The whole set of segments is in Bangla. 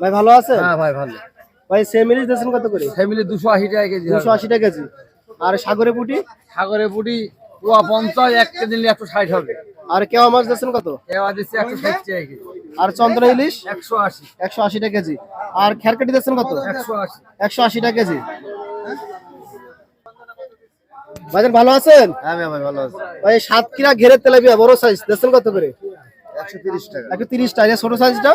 ভাই ভালো আছে হ্যাঁ ভাই ভালো। ভাই সেম ইলিশ দিয়েছেন কত করে? ফ্যামিলি দুশো আশি টাকা কেজি দুশো আশি টাকা কেজি। আর সাগরে পুটি? সাগরে পুটি পোয়া পঞ্চাশ এক কেজি নিলে একশো ষাট হবে। আর কেওয়া মাছ দিয়েছেন কত? এবার দিচ্ছে একশো ষাট টাকা কেজি। আর চন্দ্র ইলিশ? একশো আশি। একশো আশি টাকা কেজি। আর খেরকাটি দিয়েছেন কত? একশো আশি। একশো আশি টাকা কেজি। ভাইজান ভালো আছেন? হ্যাঁ ভাই ভালো আছে। ভাই সাতক্ষীরা ঘেরের তেলাপিয়া বড় সাইজ দিয়েছেন কত করে? একশো তিরিশ টাকা। একশো তিরিশ টাকা ছোট সাইজটা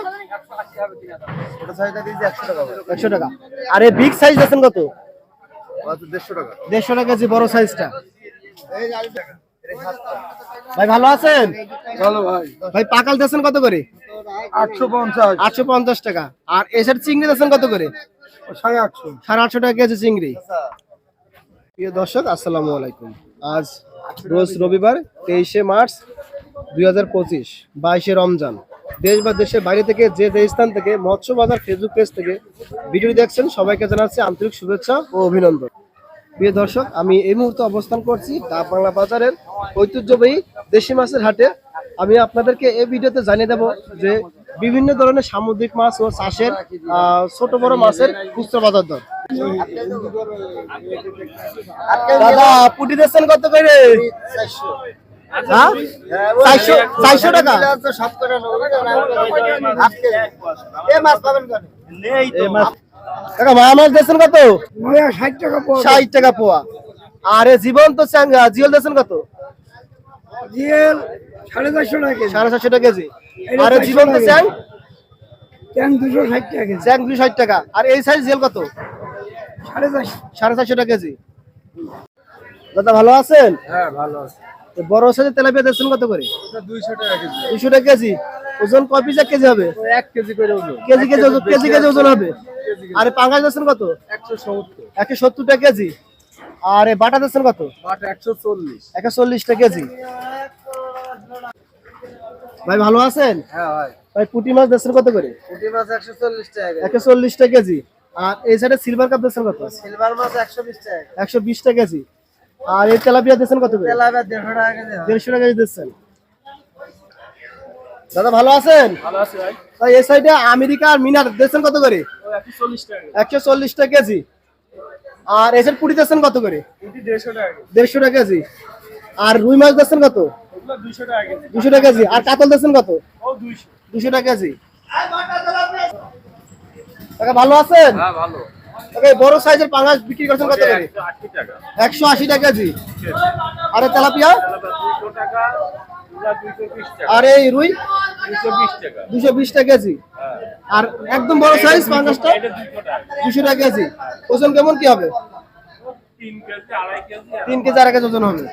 একশো টাকা। আর এই বিগ সাইজ দিয়েছেন কত? দেড়শো টাকা দেড়শো টাকা কেজি বড় সাইজটা ভাই ভালো আছেন? ভালো ভাই। ভাই পাকাল দিয়েছেন কত করে? আটশো পঞ্চাশ। আটশো পঞ্চাশ টাকা। আর এসের চিংড়ি দিয়েছেন কত করে? সাড়ে আটশো। সাড়ে আটশো টাকা কেজি চিংড়ি। প্রিয় দর্শক আসসালামু আলাইকুম। আজ রোজ রবিবার তেইশে মার্চ দুই হাজার পঁচিশ বাইশে রমজান। দেশ বা দেশের বাইরে থেকে যে যে স্থান থেকে মৎস্য বাজার ফেসবুক পেজ থেকে ভিডিও দেখছেন, সবাইকে জানাচ্ছি আন্তরিক শুভেচ্ছা ও অভিনন্দন। প্রিয় দর্শক, আমি এই মুহূর্তে অবস্থান করছি ডাক বাংলা বাজারের ঐতিহ্যবাহী দেশি মাছের হাটে। আমি আপনাদেরকে এই ভিডিওতে জানিয়ে দেব যে বিভিন্ন ধরনের সামুদ্রিক মাছ ও চাষের ছোট বড় মাছের খুচরা বাজার দর। দাদা, পুটি দিচ্ছেন কত করে? হ্যাঁ? চারশো চারশো টাকা? এই মাছ- কাকা মায়া মাছ দিচ্ছেন কত? ষাট টাকা পোয়া। আর জীবন তো জিওল দিচ্ছেন কত? জিএল সাড়ে চারশো টাকা সাড়ে চারশো টাকা কেজি। আর এ জীবন তো চ্যাং? ট্যাং দুশো ষাট টাকা চ্যাং দুই ষাট টাকা। আর এই সাইজ জিওল কত? সাড়ে চারশো। সাড়ে চারশো টাকা কেজি। দাদা ভালো আছেন? হ্যাঁ ভালো আছে। তো বড় সাইজের তেলাপিয়া দিচ্ছেন কত করে? দুইশো টাকা কেজি। ওজন কয় পিস এক কেজি হবে? এক কেজি করে ওজন। কেজি কেজি ওজন কেজি কেজি ওজন হবে? আর পাঙ্গাস দিচ্ছেন কত? একশো সত্তর। একশো সত্তর টাকা কেজি। আর বাটা দিচ্ছেন কত? বাট একশো চল্লিশ। একশো চল্লিশ টাকা কেজি। ভাই ভালো আছেন? হ্যাঁ ভাই। ভাই পুঁটি মাছ দিচ্ছেন কত করে? পুঁটি মাছ একশো চল্লিশ টাকা একশো চল্লিশ টাকা কেজি। আর এই সাইডে সিলভার কাপ দিচ্ছেন কত? সিলভার মাছ একশো বিশ টাকা একশো বিশ টাকা কেজি। আর এই তেলাপিয়া দিচ্ছেন কত করে? দেড়শো টাকা দিচ্ছেন। দাদা ভালো আছেন? ভালো ভাই। ভাই এই সাইডে আমেরিকা আর মিনার দিচ্ছেন কত করে? একশো চল্লিশ টাকা কেজি। আর এসের পুটি দিচ্ছেন কত করে? দেড়শো টাকা কেজি। আর রুই মাছ দিচ্ছেন কত? দুশো টাকা কেজি। আর কাতল দিচ্ছেন কত? দুশো টাকা কেজি। ভালো আছেন? হ্যাঁ ভালো। বড় সাইজের পাঙ্গাস বিক্রি করছেন কত করে? একশো আশি টাকা। কেজি আর তেলাপিয়া? আর এই রুই? দুশো বিশ টাকা। কেজি আর একদম বড় সাইজ টাকা। দুশো টাকা কেজি ওজন কেমন কি হবে? তিন কেজি আড়াই কেজি ওজন হবে।